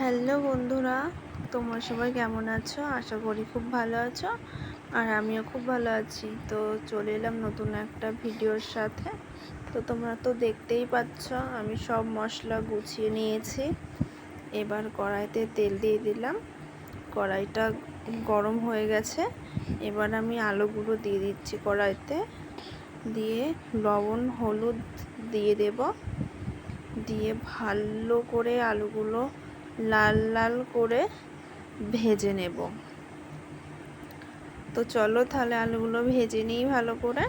Hello বন্ধুরা, তোমরা সবাই কেমন আছো? আশা করি খুব ভালো আছো, আর আমিও খুব ভালো আছি। তো চলে এলাম নতুন একটা ভিডিওর সাথে। তো তোমরা তো দেখতেই পাচ্ছ, আমি সব মশলা গুছিয়ে নিয়েছি। এবার কড়াইতে তেল দিয়ে দিলাম। কড়াইটা গরম হয়ে গেছে। এবার আমি আলুগুলো দিয়ে দিচ্ছি কড়াইতে। দিয়ে লবণ, হলুদ দিয়ে দেব। দিয়ে ভালো করে আলুগুলো লাল লাল করে ভেজে নেব। তো চলো তাহলে আলুগুলো ভেজে নিই ভালো করে।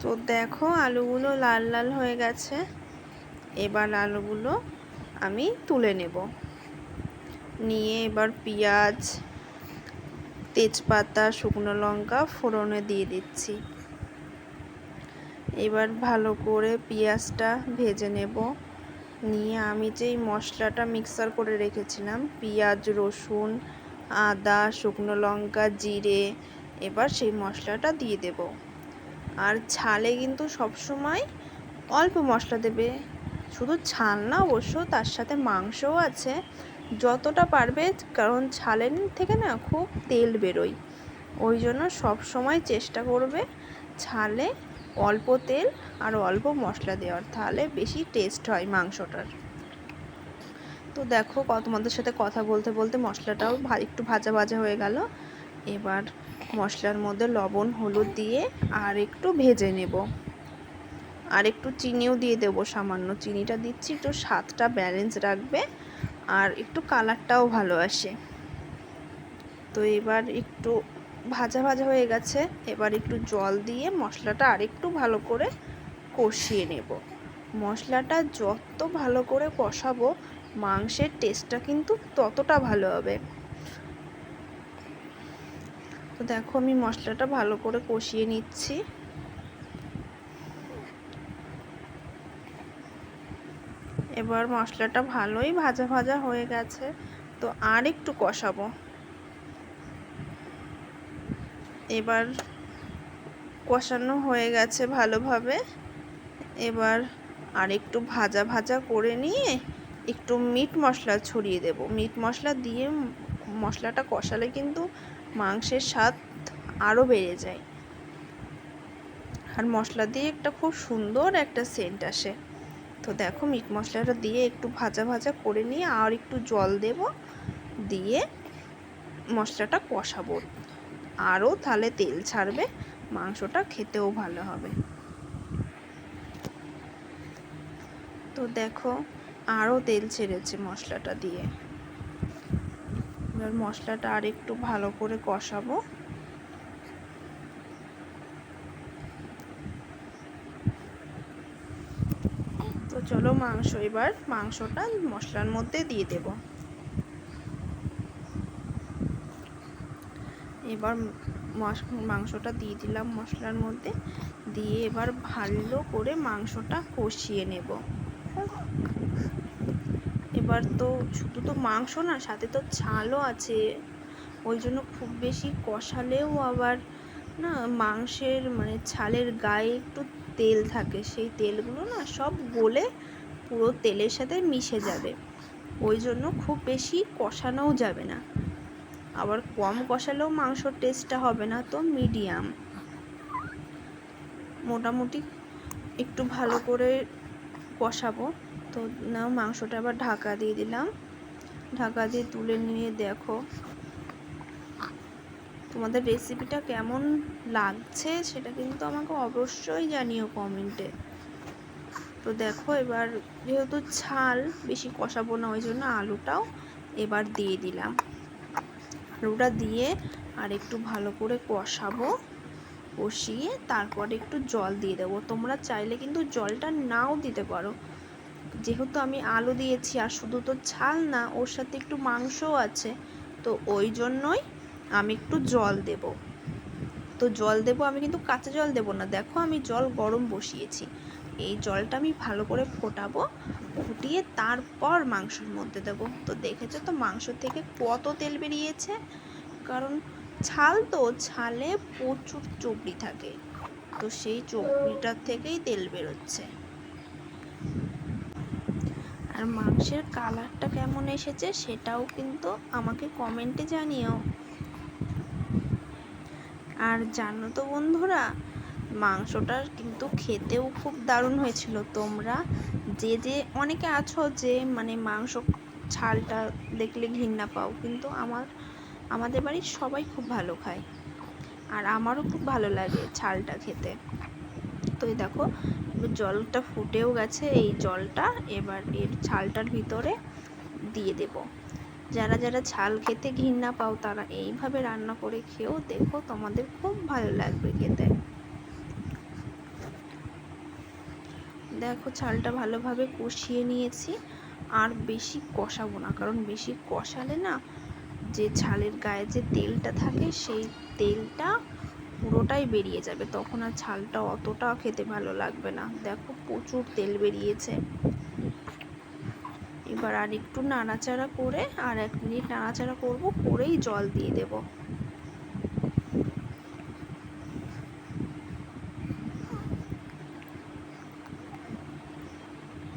তো দেখো আলুগুলো লাল লাল হয়ে গেছে। এবার আলুগুলো আমি তুলে নেব। নিয়ে এবার পেঁয়াজ তেজপাতা, শুকনো লঙ্কা ফোড়নে দিয়ে দিচ্ছি। এবার ভালো করে পেঁয়াজটা ভেজে নেব। নিয়ে আমি যেই মশলাটা মিক্সার করে রেখেছিলাম, পেঁয়াজ, রসুন, আদা, শুকনো লঙ্কা, জিরে, এবার সেই মশলাটা দিয়ে দেব। আর ছালে কিন্তু সবসময় অল্প মশলা দেবে। শুধু ছাল না, অবশ্য তার সাথে মাংসও আছে। যতটা পারবে, কারণ ছালের থেকে না খুব তেল বেরোয়। ওই জন্য সব সময় চেষ্টা করবে ছালে অল্প তেল আর অল্প মশলা দেওয়ার। তাহলে বেশি টেস্ট হয় মাংসটার। তো দেখো তোমাদের সাথে কথা বলতে বলতে মশলাটাও একটু ভাজা ভাজা হয়ে গেল। এবার মশলার মধ্যে লবণ, হলুদ দিয়ে আর একটু ভেজে নেব। আর একটু চিনিও দিয়ে দেবো, সামান্য চিনিটা দিচ্ছি। একটু স্বাদটা ব্যালেন্স রাখবে। আর একটু কালারটাও ভালো আসে। তো এবার একটু ভাজা ভাজা হয়ে গেছে। এবার একটু জল দিয়ে মশলাটা আরেকটু ভালো করে কষিয়ে নেব। মশলাটা যত ভালো করে কষাবো, মাংসের টেস্টটা কিন্তু ততটা ভালো হবে। তো দেখো আমি মশলাটা ভালো করে কষিয়ে নিচ্ছি। এবার মশলাটা ভালোই ভাজা ভাজা হয়ে গেছে। তো আর একটু কষাবো। এবার কষানো হয়ে গেছে ভালোভাবে। এবার আর একটু ভাজা ভাজা করে নিয়ে একটু মিট মশলা ছড়িয়ে দেব। মিট মশলা দিয়ে মশলাটা কষালে কিন্তু মাংসের স্বাদ আরও বেড়ে যায়। আর মশলা দিয়ে একটা খুব সুন্দর একটা সেন্ট আসে। তো দেখো মিট মশলাটা দিয়ে একটু ভাজা ভাজা করে নিয়ে আর একটু জল দেব, দিয়ে মশলাটা কষাবো। আরও তাহলে তেল ছাড়বে, মাংসটা খেতেও ভালো হবে। তো দেখো আরও তেল ছেড়েছে মশলাটা দিয়ে। এবার মশলাটা আর একটু ভালো করে কষাবো। তো চলো মাংস এবার, মাংসটা মশলার মধ্যে দিয়ে দেব। এবার মাংসটা দিয়ে দিলাম মশলার মধ্যে, দিয়ে এবার ভালো করে মাংসটা কষিয়ে নেব। এবার তো শুধু তো মাংস না, সাথে তো ছালও আছে। ওই জন্য খুব বেশি কষালেও আবার না মাংসের মানে ছালের গায়ে একটু তেল থাকে, সেই তেলগুলো না সব গলে পুরো তেলের সাথে মিশে যাবে। ওই জন্য খুব বেশি কষানোও যাবে না। আবার কম কষালেও মাংসর টেস্টটা হবে না, তো মিডিয়াম মোটামুটি একটু ভালো করে কষাবো। তো না, মাংসটা আবার ঢাকা দিয়ে দিলাম। ঢাকা দিয়ে তুলে নিয়ে দেখো। তোমাদের রেসিপিটা কেমন লাগছে সেটা কিন্তু আমাকে অবশ্যই জানিও কমেন্টে তো দেখো, এবার যেহেতু ছাল বেশি কষাবো না, ওই জন্য আলুটাও এবার দিয়ে দিলাম। আলুটা দিয়ে আর একটু ভালো করে কষাবো, কষিয়ে তারপরে একটু জল দিয়ে দেবো। তোমরা চাইলে কিন্তু জলটা নাও দিতে পারো। যেহেতু আমি আলু দিয়েছি আর শুধু তো ছাল না, ওর সাথে একটু মাংসও আছে, তো ওই জন্যই আমি একটু জল দেব। তো জল দেব, আমি কিন্তু কাঁচা জল দেব না। দেখো আমি জল গরম বসিয়েছি। এই জলটা আমি ভালো করে ফোটাবো, ফুটিয়ে তারপর মাংসর মধ্যে দেব। তো দেখেছ তো মাংস থেকে কত তেল বেরিয়েছে? কারণ ছাল তো, ছালে প্রচুর চবড়ি থাকে। তো সেই চবড়িটার থেকেই তেল বেরোচ্ছে। আর মাংসের কালারটা কেমন এসেছে সেটাও কিন্তু আমাকে কমেন্টে জানিও। আর জানো তো বন্ধুরা, মাংসটা কিন্তু খেতেও খুব দারুণ হয়েছিল। তোমরা যে যে অনেকে আছো যে মানে মাংস ছালটা দেখলে ঘৃণা পাও, কিন্তু আমার, আমাদের বাড়ির সবাই খুব ভালো খায়। আর আমারও খুব ভালো লাগে ছালটা খেতে। তো এই দেখো, জলটা ফুটেও গেছে, এই জলটা এবার এর ছালটার ভিতরে দিয়ে দেব। যারা যারা ছাল খেতে ঘৃণা পাও, তারা এইভাবে রান্না করে খেয়েও দেখো তোমাদের খুব ভালো লাগবে খেতে। দেখো চালটা ভালোভাবে কষিয়ে নিয়েছি, আর বেশি কষাবো না, কারণ বেশি কষালে না যে ছালের গায়ে যে তেলটা থাকে, সেই তেলটা পুরোটাই বেরিয়ে যাবে। তখন আর ছালটা অতটা খেতে ভালো লাগবে না। দেখো প্রচুর তেল বেরিয়েছে। এবার আর একটু নাড়াচাড়া করে আর এক মিনিট নাড়াচাড়া করব, করেই জল দিয়ে দেব।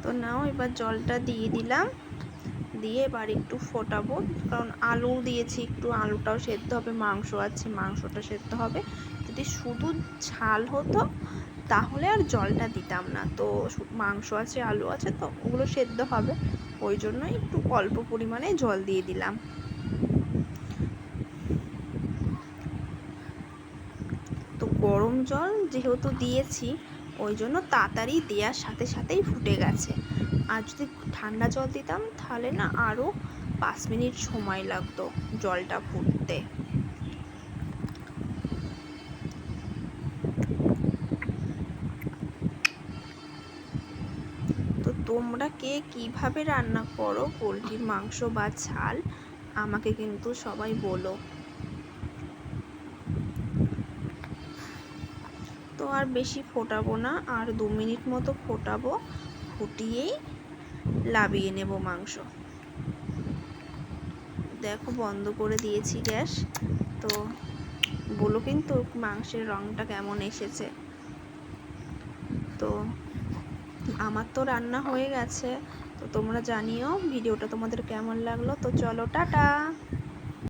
তো নাও, এবার জলটা দিয়ে দিলাম। দিয়ে এবার একটু ফোটাবো, কারণ আলু দিয়েছি, একটু আলুটাও সেদ্ধ হবে, মাংস আছে, মাংসটা সেদ্ধ হবে। যদি শুধু ঝাল হতো, তাহলে আর জলটা দিতাম না। তো মাংস আছে, আলু আছে, তো ওগুলো সেদ্ধ হবে। ওই জন্য একটু অল্প পরিমাণে জল দিয়ে দিলাম। তো গরম জল যেহেতু দিয়েছি, ওই জন্য তাড়াতাড়ি দেওয়ার সাথে সাথেই ফুটে গেছে। আর যদি ঠান্ডা জল দিতাম, তাহলে না আরও পাঁচ মিনিট সময় লাগতো জলটা ফুটতে তো তোমরা কে কীভাবে রান্না করো? পোলট্রির মাংস বা ঝাল? আমাকে কিন্তু সবাই বলো। তো আর বেশি ফোটাবো না, আর দু মিনিট মতো ফোটাবো, ফুটিয়েই লাবিয়ে নেব মাংস। দেখো, বন্ধ করে দিয়েছি গ্যাস। তো বলো কিন্তু মাংসের রঙটা কেমন এসেছে? তো আমার তো রান্না হয়ে গেছে, তো তোমরা জানিও ভিডিওটা তোমাদের কেমন লাগল, তো চলো, টাটা!